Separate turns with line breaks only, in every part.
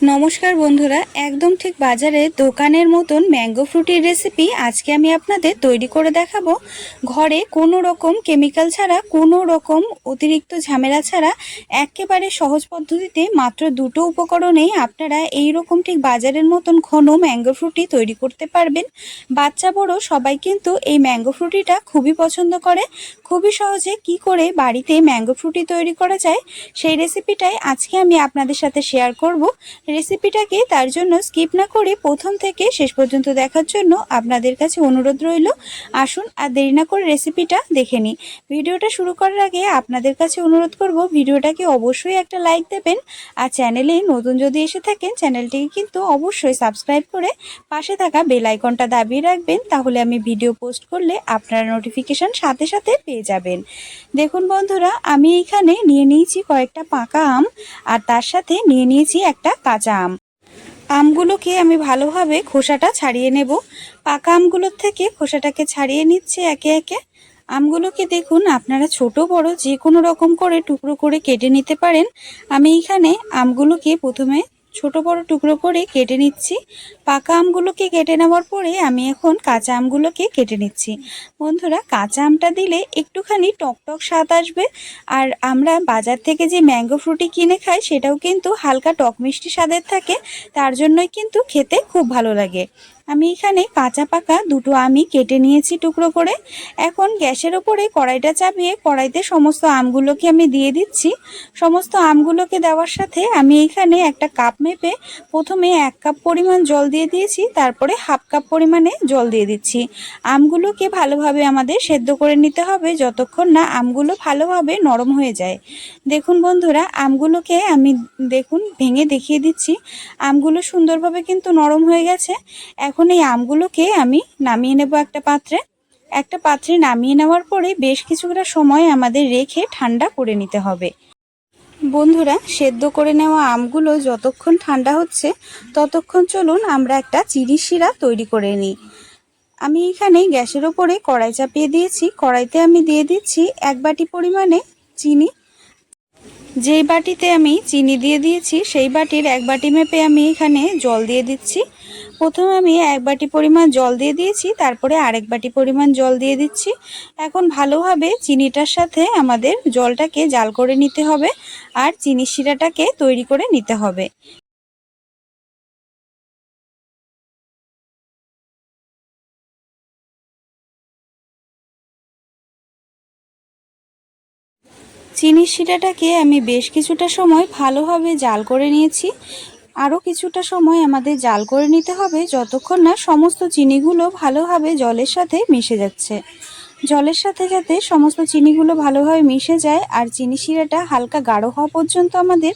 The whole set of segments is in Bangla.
নমস্কার বন্ধুরা, একদম ঠিক বাজারে দোকানের মতন ম্যাঙ্গো ফ্রুটির রেসিপি আজকে আমি আপনাদের তৈরি করে দেখাবো। ঘরে কোনো রকম কেমিক্যাল ছাড়া, কোনো রকম অতিরিক্ত ঝামেলা ছাড়া, একেবারে সহজ পদ্ধতিতে মাত্র দুটো উপকরণেই আপনারা এই রকম ঠিক বাজারের মতন ঘন ম্যাঙ্গো ফ্রুটি তৈরি করতে পারবেন। বাচ্চা, বড় সবাই কিন্তু এই ম্যাঙ্গো ফ্রুটিটা খুবই পছন্দ করে। খুবই সহজে কি করে বাড়িতে ম্যাঙ্গো ফ্রুটি তৈরি করা যায়, সেই রেসিপিটাই আজকে আমি আপনাদের সাথে শেয়ার করব। রেসিপিটাকে তার জন্য স্কিপ না করে প্রথম থেকে শেষ পর্যন্ত দেখার জন্য আপনাদের কাছে অনুরোধ রইল, আসুন আর দেরি না করে রেসিপিটা দেখে নিই। ভিডিওটা শুরু করার আগে আপনাদের কাছে অনুরোধ করব, ভিডিওটাকে অবশ্যই একটা লাইক দেবেন আর চ্যানেলে নতুন যদি এসে থাকেন চ্যানেলটিকে কিন্তু অবশ্যই সাবস্ক্রাইব করে পাশে থাকা বেল আইকনটা দাবিয়ে রাখবেন, তাহলে আমি ভিডিও পোস্ট করলে আপনারা নোটিফিকেশান সাথে সাথে পেয়ে যাবেন। দেখুন বন্ধুরা, আমি এখানে নিয়ে নিয়েছি কয়েকটা পাকা আম, আর তার সাথে নিয়ে নিয়েছি একটা কাঁচা আম। আমগুলোকে আমি ভালোভাবে খোসাটা ছাড়িয়ে নেব। পাকা আমগুলোর থেকে খোসাটাকে ছাড়িয়ে নিচ্ছে একে একে। আমগুলোকে দেখুন, আপনারা ছোট, বড় যে কোনো রকম করে টুকরো করে কেটে নিতে পারেন। আমি এখানে আমগুলোকে প্রথমে ছোট বড় টুকরো করে কেটে নিচ্ছি। পাকা আমগুলোকে কেটে নেওয়ার পরে আমি এখন কাঁচা আমগুলোকে কেটে নিচ্ছি। বন্ধুরা, কাঁচা আমটা দিলে একটুখানি টকটক টক স্বাদ আসবে। আর আমরা বাজার থেকে যে ম্যাঙ্গো ফ্রুটি কিনে খাই, সেটাও কিন্তু হালকা টক মিষ্টি স্বাদের থাকে। তার জন্যই কিন্তু খেতে খুব ভালো লাগে। আমি এখানে কাঁচা পাকা দুটো আমি কেটে নিয়েছি টুকরো করে। এখন গ্যাসের ওপরে কড়াইটা চাপিয়ে কড়াইতে সমস্ত আমগুলোকে আমি দিয়ে দিচ্ছি। সমস্ত আমগুলোকে দেওয়ার সাথে আমি এখানে একটা কাপ মেপে প্রথমে এক কাপ পরিমাণ জল দিয়ে দিয়েছি, তারপরে হাফ কাপ পরিমাণে জল দিয়ে দিচ্ছি। আমগুলোকে ভালোভাবে আমাদের সেদ্ধ করে নিতে হবে যতক্ষণ না আমগুলো ভালোভাবে নরম হয়ে যায়। দেখুন বন্ধুরা, আমগুলোকে আমি দেখুন ভেঙে দেখিয়ে দিচ্ছি। আমগুলো সুন্দরভাবে কিন্তু নরম হয়ে গেছে। এখন এখন এই আমগুলোকে আমি নামিয়ে নেব একটা পাত্রে। একটা পাত্রে নামিয়ে নেওয়ার পরে বেশ কিছুটা সময় আমাদের রেখে ঠান্ডা করে নিতে হবে। বন্ধুরা, সেদ্ধ করে নেওয়া আমগুলো যতক্ষণ ঠান্ডা হচ্ছে, ততক্ষণ চলুন আমরা একটা চিনি শিরা তৈরি করে নিই। আমি এখানে গ্যাসের ওপরে কড়াই চাপিয়ে দিয়েছি। কড়াইতে আমি দিয়ে দিচ্ছি এক বাটি পরিমাণে চিনি। যেই বাটিতে আমি চিনি দিয়ে দিয়েছি, সেই বাটির এক বাটি মেপে আমি এখানে জল দিয়ে দিচ্ছি। প্রথমে আমি এক বাটি পরিমাণ জল দিয়ে দিয়েছি, তারপরে আরেক বাটি পরিমাণ জল দিয়ে দিচ্ছি। এখন ভালোভাবে চিনিটার সাথে আমাদের জলটাকে জাল করে নিতে হবে আর চিনি শিরাটাকে তৈরি করে নিতে হবে। চিনির শিরাটাকে আমি বেশ কিছুটা সময় ভালোভাবে জাল করে নিয়েছি। আরও কিছুটা সময় আমাদের জাল করে নিতে হবে যতক্ষণ না সমস্ত চিনিগুলো ভালোভাবে জলের সাথে মিশে যাচ্ছে। জলের সাথে যাতে সমস্ত চিনিগুলো ভালোভাবে মিশে যায় আর চিনি শিরাটা হালকা গাঢ় হওয়া পর্যন্ত আমাদের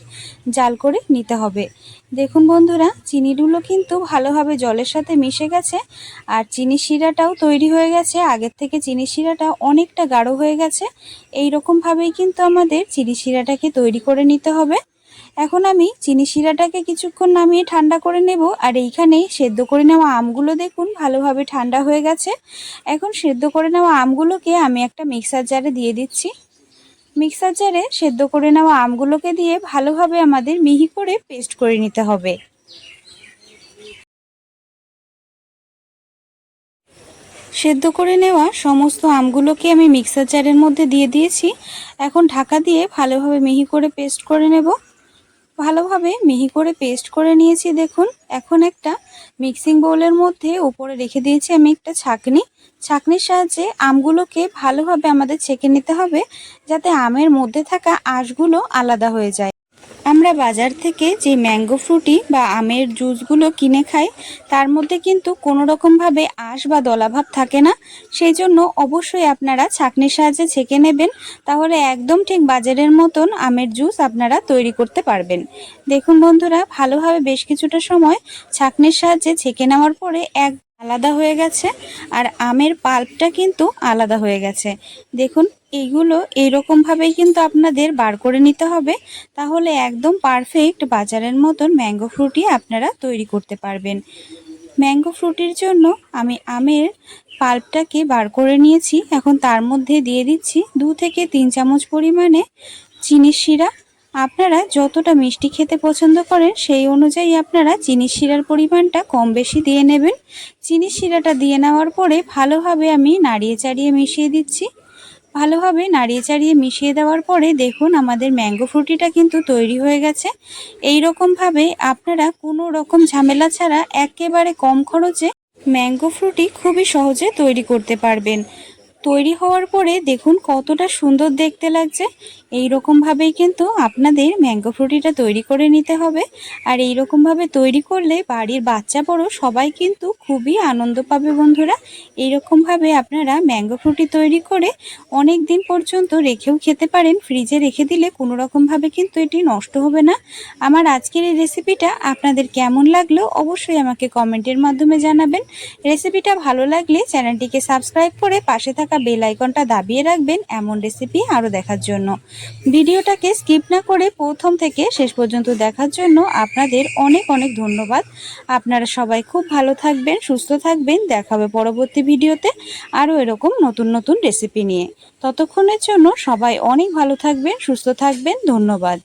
জাল করে নিতে হবে। দেখুন বন্ধুরা, চিনিগুলো কিন্তু ভালোভাবে জলের সাথে মিশে গেছে আর চিনি শিরাটাও তৈরি হয়ে গেছে। আগের থেকে চিনি শিরাটা অনেকটা গাঢ় হয়ে গেছে। এই রকমভাবেই কিন্তু আমাদের চিনি শিরাটাকে তৈরি করে নিতে হবে। এখন আমি চিনি শিরাটাকে কিছুক্ষণ নামিয়ে ঠান্ডা করে নেব, আর এইখানে সেদ্ধ করে নেওয়া আমগুলো দেখুন ভালোভাবে ঠান্ডা হয়ে গেছে। এখন সেদ্ধ করে নেওয়া আমগুলোকে আমি একটা মিক্সার জারে দিয়ে দিচ্ছি। মিক্সার জারে সেদ্ধ করে নেওয়া আমগুলোকে দিয়ে ভালোভাবে আমাদের মিহি করে পেস্ট করে নিতে হবে। সেদ্ধ করে নেওয়া সমস্ত আমগুলোকে আমি মিক্সার জারের মধ্যে দিয়ে দিয়েছি। এখন ঢাকা দিয়ে ভালোভাবে মিহি করে পেস্ট করে নেব। ভালোভাবে মিহি করে পেস্ট করে নিয়েছি, দেখুন। এখন একটা মিক্সিং বোলের মধ্যে উপরে রেখে দিয়েছি আমি একটা ছাঁকনি। ছাঁকনির সাহায্যে আমগুলোকে ভালোভাবে আমাদের ছেঁকে নিতে হবে, যাতে আমের মধ্যে থাকা আঁশগুলো আলাদা হয়ে যায়। আমরা বাজার থেকে যে ম্যাঙ্গো ফ্রুটি বা আমের জুসগুলো কিনে খাই, তার মধ্যে কিন্তু কোনো রকমভাবে আঁশ বা দলাভাব থাকে না। সেই জন্য অবশ্যই আপনারা ছাকনির সাহায্যে ছেঁকে নেবেন, তাহলে একদম ঠিক বাজারের মতন আমের জুস আপনারা তৈরি করতে পারবেন। দেখুন বন্ধুরা, ভালোভাবে বেশ কিছুটা সময় ছাকনির সাহায্যে ছেঁকে নেওয়ার পরে এক আলাদা হয়ে গেছে, আর আমের পাল্পটা কিন্তু আলাদা হয়ে গেছে। দেখুন এইগুলো এইরকমভাবেই কিন্তু আপনাদের বার করে নিতে হবে, তাহলে একদম পারফেক্ট বাজারের মতন ম্যাঙ্গো ফ্রুটি আপনারা তৈরি করতে পারবেন। ম্যাঙ্গো ফ্রুটির জন্য আমি আমের পাল্পটাকে বার করে নিয়েছি, এখন তার মধ্যে দিয়ে দিচ্ছি দু থেকে তিন চামচ পরিমাণে চিনির শিরা আপনারা যতটা মিষ্টি খেতে পছন্দ করেন, সেই অনুযায়ী আপনারা চিনি শিরার পরিমাণটা কম বেশি দিয়ে নেবেন। চিনি শিরাটা দিয়ে নেওয়ার পরে ভালোভাবে আমি নাড়িয়ে চাড়িয়ে মিশিয়ে দিচ্ছি। ভালোভাবে নাড়িয়ে চাড়িয়ে মিশিয়ে দেওয়ার পরে দেখুন আমাদের ম্যাঙ্গো ফ্রুটিটা কিন্তু তৈরি হয়ে গেছে। এই রকমভাবে আপনারা কোনো রকম ঝামেলা ছাড়া একেবারে কম খরচে ম্যাঙ্গো ফ্রুটি খুবই সহজে তৈরি করতে পারবেন। তৈরি হওয়ার পরে দেখুন কতটা সুন্দর দেখতে লাগছে। এই রকমভাবেই কিন্তু আপনাদের ম্যাঙ্গো ফ্রুটিটা তৈরি করে নিতে হবে। আর এই রকমভাবে তৈরি করলে বাড়ির বাচ্চা বড় সবাই কিন্তু খুবই আনন্দ পাবে বন্ধুরা। এই রকমভাবে আপনারা ম্যাঙ্গো ফ্রুটি তৈরি করে অনেক দিন পর্যন্ত রেখেও খেতে পারেন। ফ্রিজে রেখে দিলে কোনো রকমভাবে কিন্তু এটি নষ্ট হবে না। আমার আজকের এই রেসিপিটা আপনাদের কেমন লাগল অবশ্যই আমাকে কমেন্টের মাধ্যমে জানাবেন। রেসিপিটা ভালো লাগলে চ্যানেলটিকে সাবস্ক্রাইব করে পাশে থাকা বেল আইকনটা দাবিয়ে রাখবেন এমন রেসিপি আরও দেখার জন্য। ভিডিওটাকে স্কিপ না করে প্রথম থেকে শেষ পর্যন্ত দেখার জন্য আপনাদের অনেক অনেক ধন্যবাদ। আপনারা সবাই খুব ভালো থাকবেন, সুস্থ থাকবেন। দেখাবে পরবর্তী ভিডিওতে আরও এরকম নতুন নতুন রেসিপি নিয়ে। ততক্ষণের জন্য সবাই অনেক ভালো থাকবেন, সুস্থ থাকবেন। ধন্যবাদ।